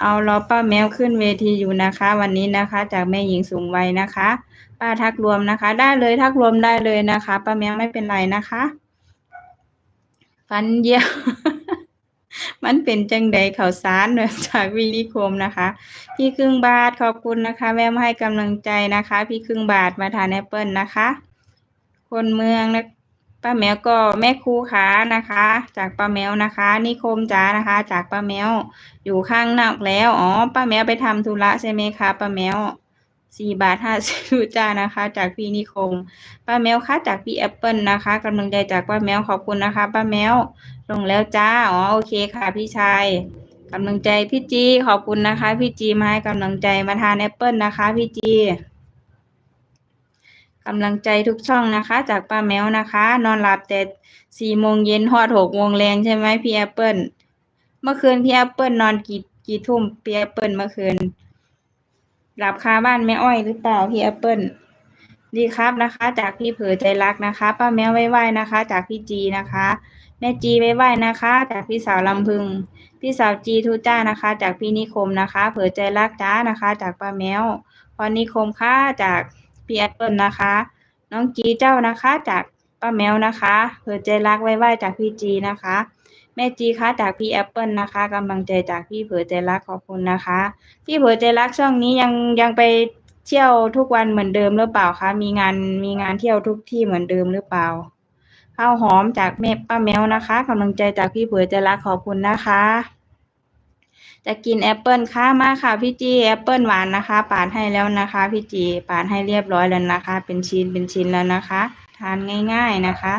เอารอป้าแมวขึ้นเวทีอยู่นะคะ วันนี้นะคะ จากแม่หญิงสูงวัยนะคะ ป้าทักรวมนะคะ ได้เลยทักรวมได้เลยนะคะ ป้าแมวไม่เป็นไรนะคะฟันเยี่ยวมันเป็นจังใดข่าวสารเนอะจากวินิคมนะคะ พี่ครึ่งบาทขอบคุณนะคะแวะมาให้กำลังใจนะคะ พี่ครึ่งบาทมาทานแอปเปิลนะคะ คนเมืองนะ ป้าแมวก็แม่ครูขานะคะ จากป้าแมวนะคะ นิคมจ้านะคะ จากป้าแมวอยู่ข้างนอกแล้วอ๋อป้าแมวไปทำธุระใช่ไหมคะป้าแมวสี่บาทห้าสิบจ้านะคะ จากพี่นิคมป้าแมวคะจากพี่แอปเปิลนะคะกำลังใจจากป้าแมวขอบคุณนะคะ ป้าแมวลงแล้วจ้าอ๋อโอเคค่ะ พี่ชายกำลังใจพี่จีขอบคุณนะคะ พี่จีมาให้กำลังใจมาทานแอปเปิลนะคะ พี่จี กำลังใจทุกช่องนะคะ จากป้าแมวนะคะ นอนหลับแต่สี่โมงเย็นฮอดหกโมงแรงใช่ไหมพี่แอปเปิลเมื่อคืนพี่แอปเปิลนอนกี่กี่ทุ่มพี่แอปเปิลเมื่อคืน หลับคาบ้านแม่อ้อยหรือเปล่าพี่แอปเปิลดีครับนะคะ จากพี่เผอใจรักนะคะ ป้าแมวไว้ไหวนะคะ จากพี่จีนะคะ แม่จีไว้ไหวนะคะ จากพี่สาวลำพึง พี่สาวจีทูจ้านะคะ จากพี่นิคมนะคะ เผอใจรักจ้านะคะ จากป้าแมวพรนิคมค่ะจาก พี่แอปเปิลนะคะ น้องจีเจ้านะคะจากป้าแมวนะคะเผอใจรักไว้ไหวจากพี่จีนะคะ แม่จีคะจากพี่แอปเปิลนะคะกำลังใจจากพี่เผอใจรักขอบคุณนะคะ พี่เผอใจรักช่วงนี้ยังยังไปเที่ยวทุกวันเหมือนเดิมหรือเปล่าคะมีงานมีงานเที่ยวทุกที่เหมือนเดิมหรือเปล่าข้าวหอมจากแม่ป้าแมวนะคะกำลังใจจากพี่เผอใจรักขอบคุณนะคะ จะกินแอปเปิลค่ะมาค่ะพี่จีแอปเปิลหวานนะคะ ปาดให้แล้วนะคะพี่จีปาดให้เรียบร้อยแล้วนะคะ เป็นชิ้นเป็นชิ้นแล้วนะคะ ทานง่าย ๆนะคะ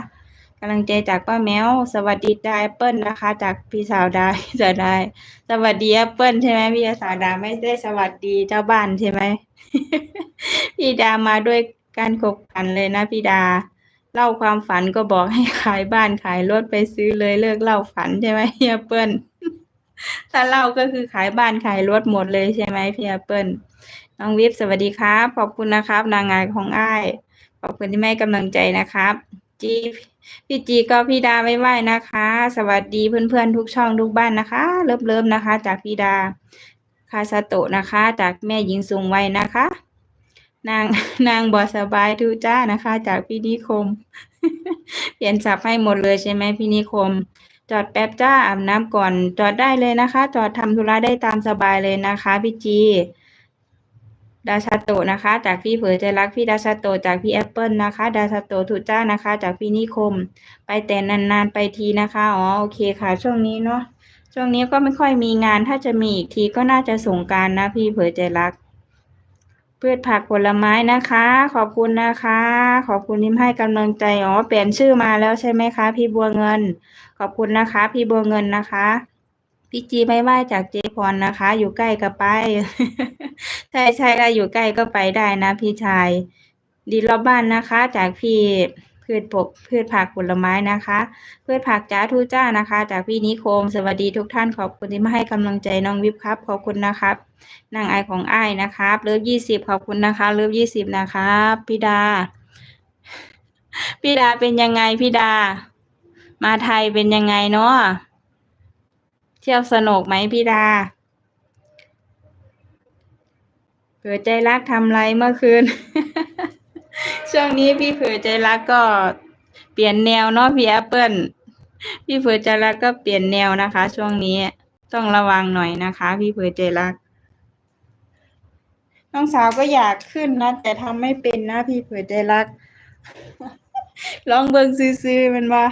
กำลังใจจากป้าแมว สวัสดีดาแอปเปิลนะคะ จากพี่สาวดาพี่สาวดาสวัสดีแอปเปิลใช่ไหมพี่สาวดาไม่ได้สวัสดีเจ้าบ้านใช่ไหมพี่ดามาด้วยการขบขันเลยนะพี่ดา เล่าความฝันก็บอกให้ขายบ้านขายรถไปซื้อเลยเลิกเล่าฝันใช่ไหมแอปเปิล ถ้าเล่าก็คือขายบ้านขายรถหมดเลยใช่ไหมพี่แอปเปิลน้องวิฟสวัสดีครับ ขอบคุณนะครับ นางงานของอ้ายขอบคุณที่ให้กำลังใจนะครับ จีพี่จีก็พี่ดาไว้ไหวนะคะ สวัสดีเพื่อนๆทุกช่องทุกบ้านนะคะเลิฟๆนะคะ จากพี่ดาคาซาโตะนะคะ จากแม่หญิงสูงวัยนะคะ นางนางบอสบายทุจ้านะคะ จากพี่นิคม เปลี่ยนสับให้หมดเลยใช่ไหมพี่นิคม จอดแป๊บจ้าอาบน้ำก่อน จอดได้เลยนะคะ จอดทำธุระได้ตามสบายเลยนะคะพี่จีดาชาโตนะคะ จากพี่เผยใจรักพี่ดาชาโตจากพี่แอปเปิลนะคะ ดาชาโตะทุจ้านะคะ จากพี่นิคม ไปแต่นานๆไปทีนะคะอ๋อโอเคค่ะ ช่วงนี้เนาะช่วงนี้ก็ไม่ค่อยมีงานถ้าจะมีอีกทีก็น่าจะสงการนะพี่เผยใจรัก พืชผักผลไม้นะคะ ขอบคุณนะคะ ขอบคุณที่ให้กำลังใจอ๋อเปลี่ยนชื่อมาแล้วใช่ไหมคะ พี่บัวเงิน ขอบคุณนะคะ พี่บัวเงินนะคะพี่จีไม่ไหวจากเจพรนะคะ อยู่ใกล้ก็ไป ใช่ใช่ถ้าอยู่ใกล้ก็ไปได้นะ พี่ชาย ดีรอบบ้านนะคะ จากพี่ พืชผกพืชผักผลไม้นะคะ พืชผักจ้าทูจ้านะคะ จากพี่นิคม สวัสดีทุกท่านขอบคุณที่มาให้กำลังใจน้องวิบครับขอบคุณนะครับนางไอของไอ้นะครับ เลิฟยี่สิบขอบคุณนะคะ เลิฟยี่สิบนะครับพี่ดาพี่ดาเป็นยังไงพี่ดา มาไทยเป็นยังไงเนาะเที่ยวสนุกไหมพี่ดาเผื่อใจรักทำไรเมื่อคืน ช่วงนี้พี่เผื่อใจรักก็เปลี่ยนแนวเนาะพี่แอปเปิลพี่เผื่อใจรักก็เปลี่ยนแนวนะคะ ช่วงนี้ต้องระวังหน่อยนะคะ พี่เผื่อใจรัก น้องสาวก็อยากขึ้นนะแต่ทำไม่เป็นนะพี่เผื่อใจรัก ลองเบิ่งซื้อๆมันว่า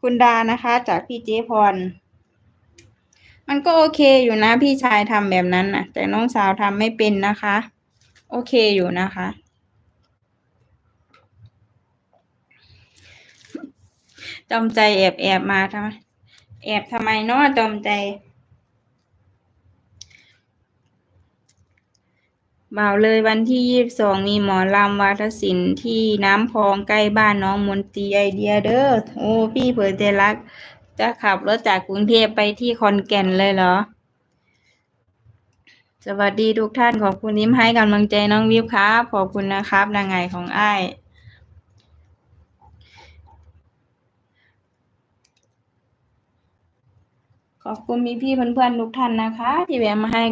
คุณดานะคะ จากพี่เจพร มันก็โอเคอยู่นะ พี่ชายทำแบบนั้นนะแต่น้องสาวทำไม่เป็นนะคะ โอเคอยู่นะคะ จอมใจแอบแอบมาทำไมแอบทำไมเนาะจอมใจบ่าวเลยวันที่ยี่สิบสองมีหมอลำวาทศิลป์ที่น้ำพองใกล้บ้านน้องมนตรีไอเดียเด้อโอ้พี่เผยใจรัก จะขับรถจากกรุงเทพไปที่ขอนแก่นเลยเหรอ สวัสดีทุกท่านขอบคุณนิ้มให้กำลังใจน้องวิวครับ ขอบคุณนะครับนางไงของไอ้าย ขอบคุณมีพี่เพื่อนๆทุกท่านนะคะ ที่แวะมาให้